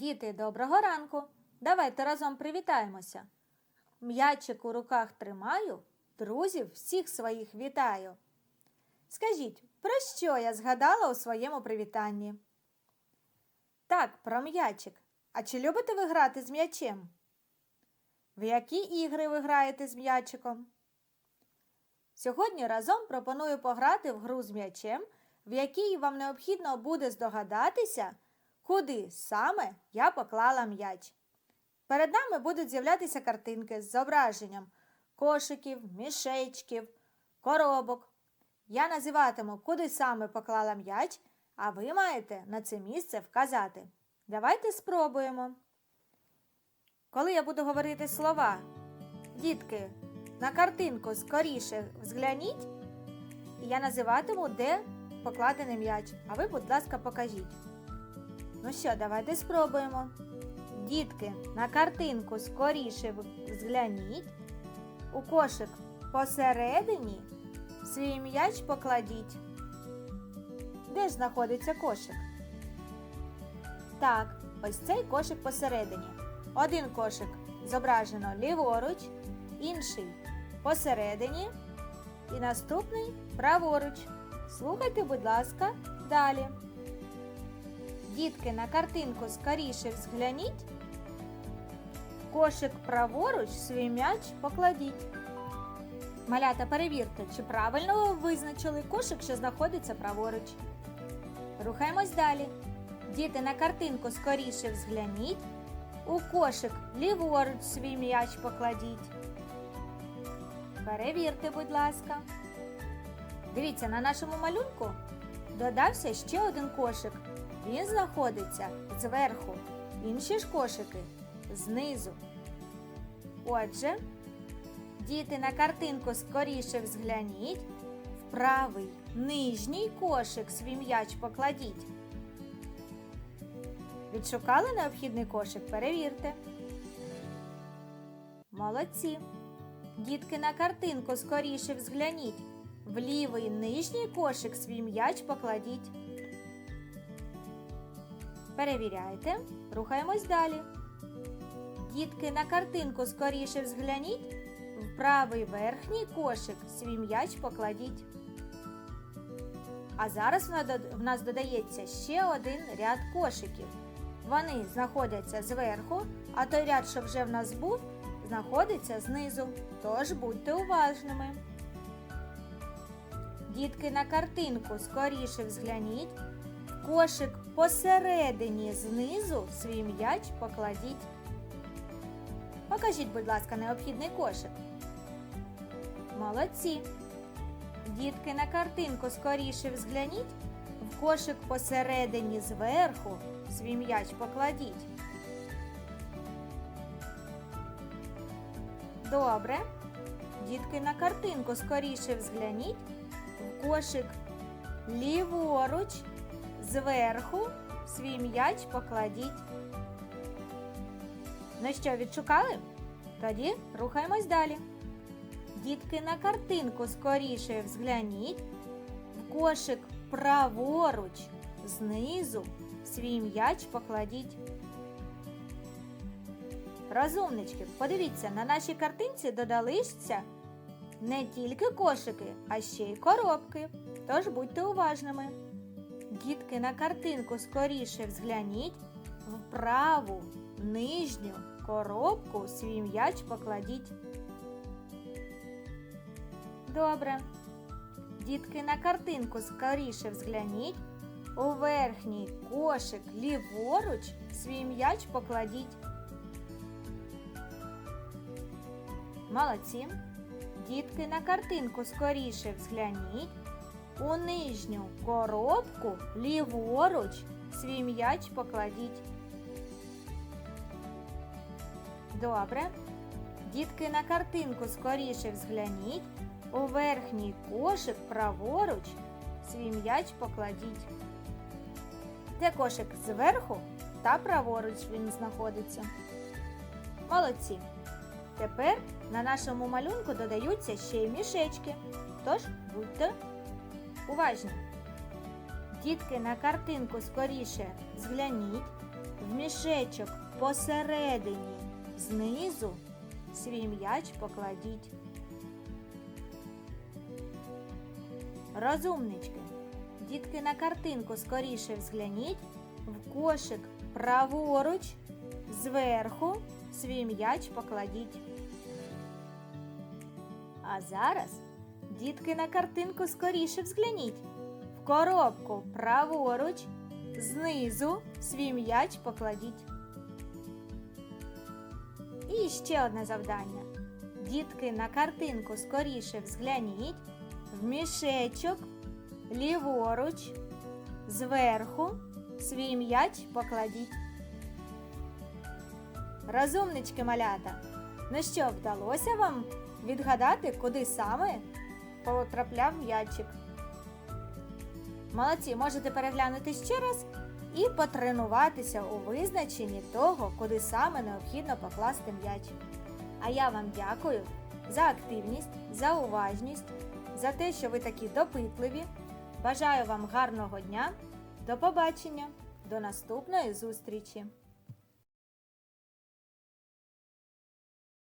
Діти, доброго ранку! Давайте разом привітаємося. М'ячик у руках тримаю, друзів всіх своїх вітаю. Скажіть, про що я згадала у своєму привітанні? Так, про м'ячик. А чи любите ви грати з м'ячем? В які ігри ви граєте з м'ячиком? Сьогодні разом пропоную пограти в гру з м'ячем, в якій вам необхідно буде здогадатися, куди саме я поклала м'яч. Перед нами будуть з'являтися картинки з зображенням кошиків, мішечків, коробок. Я називатиму, куди саме поклала м'яч, а ви маєте на це місце вказати. Давайте спробуємо. Коли я буду говорити слова, дітки, на картинку скоріше взгляніть, я називатиму, де покладений м'яч. А ви, будь ласка, покажіть. Ну що, давайте спробуємо. Дітки, на картинку скоріше взгляніть. У кошик посередині свій м'яч покладіть. Де ж знаходиться кошик? Так, ось цей кошик посередині. Один кошик зображено ліворуч, інший посередині і наступний праворуч. Слухайте, будь ласка, далі. Дітки, на картинку скоріше взгляніть. Кошик праворуч свій м'яч покладіть. Малята, перевірте, чи правильно ви визначили кошик, що знаходиться праворуч. Рухаємось далі. Діти, на картинку скоріше взгляніть. У кошик ліворуч свій м'яч покладіть. Перевірте, будь ласка. Дивіться, на нашому малюнку додався ще один кошик. Він знаходиться зверху. Інші ж кошики знизу. Отже, діти на картинку скоріше взгляніть. В правий нижній кошик свій м'яч покладіть. Відшукали необхідний кошик? Перевірте. Молодці. Дітки на картинку скоріше взгляніть. В лівий нижній кошик свій м'яч покладіть. Перевіряйте. Рухаємось далі. Дітки на картинку скоріше взгляніть. В правий верхній кошик свій м'яч покладіть. А зараз в нас додається ще один ряд кошиків. Вони знаходяться зверху, а той ряд, що вже в нас був, знаходиться знизу. Тож будьте уважними. Дітки на картинку скоріше взгляніть. Кошик посередині знизу свій м'яч покладіть. Покажіть, будь ласка, необхідний кошик. Молодці. Дітки на картинку скоріше взгляніть. В кошик посередині зверху свій м'яч покладіть. Добре. Дітки на картинку скоріше взгляніть. В кошик ліворуч зверху свій м'яч покладіть. Ну що, відшукали? Тоді рухаємось далі. Дітки на картинку скоріше взгляніть. В кошик праворуч знизу свій м'яч покладіть. Розумнички, подивіться, на нашій картинці додалися не тільки кошики, а ще й коробки. Тож будьте уважними. Дітки на картинку скоріше взгляніть в праву нижню коробку свій м'яч покладіть. Добре. Дітки на картинку скоріше взгляніть. У верхній кошик ліворуч свій м'яч покладіть. Молодці. Дітки на картинку скоріше взгляніть. У нижню коробку ліворуч свій м'яч покладіть. Добре. Дітки на картинку скоріше взгляніть. У верхній кошик праворуч свій м'яч покладіть. Де кошик зверху та праворуч він знаходиться. Молодці. Тепер на нашому малюнку додаються ще й мішечки. Тож будьте уважні. Дітки на картинку скоріше згляніть. В мішечок посередині знизу свій м'яч покладіть. Розумнички, дітки на картинку скоріше взгляніть, в кошик праворуч, зверху свій м'яч покладіть. А зараз, дітки на картинку скоріше взгляніть, в коробку праворуч, знизу свій м'яч покладіть. І ще одне завдання. Дітки на картинку скоріше взгляніть, в мішечок, ліворуч, зверху свій м'яч покладіть. Розумнички малята. Ну що, вдалося вам відгадати, куди саме потрапляв м'ячик? Молодці, можете переглянути ще раз і потренуватися у визначенні того, куди саме необхідно покласти м'яч. А я вам дякую за активність, за уважність, за те, що ви такі допитливі. Бажаю вам гарного дня. До побачення, до наступної зустрічі!